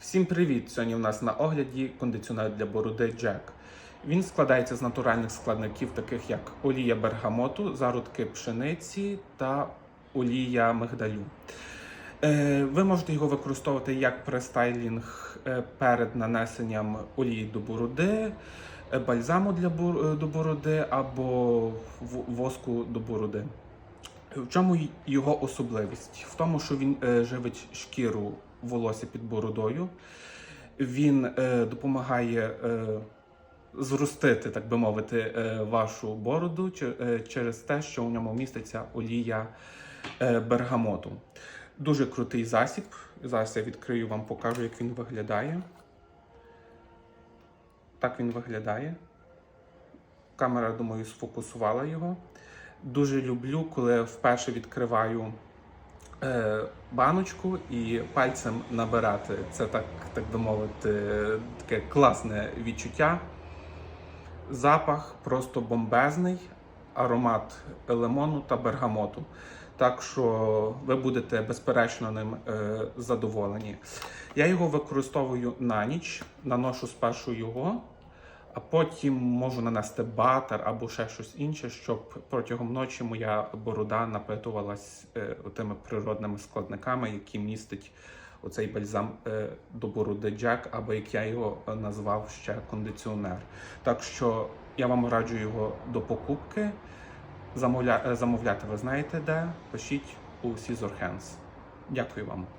Всім привіт! Сьогодні у нас на огляді кондиціонер для бороди Джек. Він складається з натуральних складників, таких як олія бергамоту, зародки пшениці та олія мигдалю. Е, Ви можете його використовувати як престайлінг е, перед нанесенням олії до бороди, е, бальзаму для до бороди або воску до бороди. В чому його особливість? В тому, що він живить шкіру волосся під бородою, він е, допомагає е, зростити, так би мовити, е, вашу бороду че- е, через те, що у ньому міститься олія е, бергамоту. Дуже крутий засіб. Зараз я відкрию вам, покажу, як він виглядає. Так він виглядає. Камера, думаю, сфокусувала його. Дуже люблю, коли вперше відкриваю баночку і пальцем набирати. Це так, так би мовити, таке класне відчуття. Запах просто бомбезний, аромат лимону та бергамоту. Так що ви будете безперечно ним е, задоволені. Я його використовую на ніч, наношу спершу його, а потім можу нанести батер або ще щось інше, щоб протягом ночі моя борода напитувалась е, тими природними складниками, які містить оцей бальзам е, до бороди Джек, або як я його е, назвав ще кондиціонер. Так що я вам раджу його до покупки. Замовля... Замовляти ви знаєте де. Пишіть у Scissor Hands. Дякую вам.